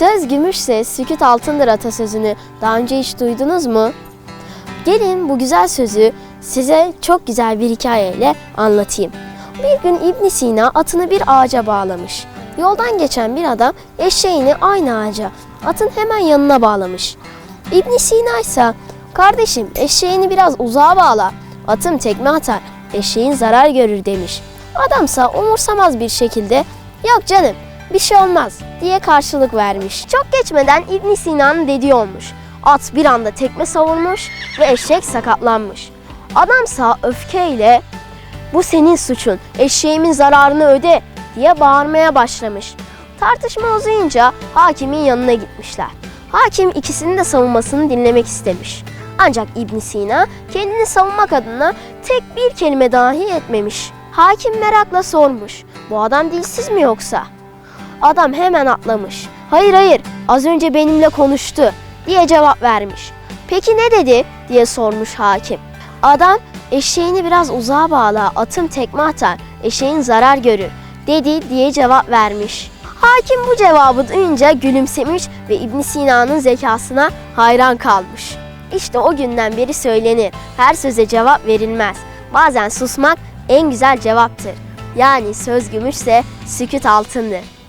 Söz gümüşse süküt altındır atasözünü daha önce hiç duydunuz mu? Gelin bu güzel sözü size çok güzel bir hikayeyle anlatayım. Bir gün İbn Sina atını bir ağaca bağlamış. Yoldan geçen bir adam eşeğini aynı ağaca, atın hemen yanına bağlamış. İbn Sina ise kardeşim eşeğini biraz uzağa bağla, atım tekme atar, eşeğin zarar görür demiş. Adamsa umursamaz bir şekilde yok canım bir şey olmaz diye karşılık vermiş. Çok geçmeden İbn Sina'nın dediği olmuş. At bir anda tekme savurmuş ve eşek sakatlanmış. Adamsa öfkeyle bu senin suçun, eşeğimin zararını öde diye bağırmaya başlamış. Tartışma uzayınca hakimin yanına gitmişler. Hakim ikisinin de savunmasını dinlemek istemiş. Ancak İbn Sina kendini savunmak adına tek bir kelime dahi etmemiş. Hakim merakla sormuş. Bu adam dilsiz mi yoksa? Adam hemen atlamış. Hayır hayır az önce benimle konuştu diye cevap vermiş. Peki ne dedi diye sormuş hakim. Adam eşeğini biraz uzağa bağla atım tekme atar eşeğin zarar görür dedi diye cevap vermiş. Hakim bu cevabı duyunca gülümsemiş ve İbn Sina'nın zekasına hayran kalmış. İşte o günden beri söylenir. Her söze cevap verilmez. Bazen susmak en güzel cevaptır. Yani söz gümüşse süküt altındır.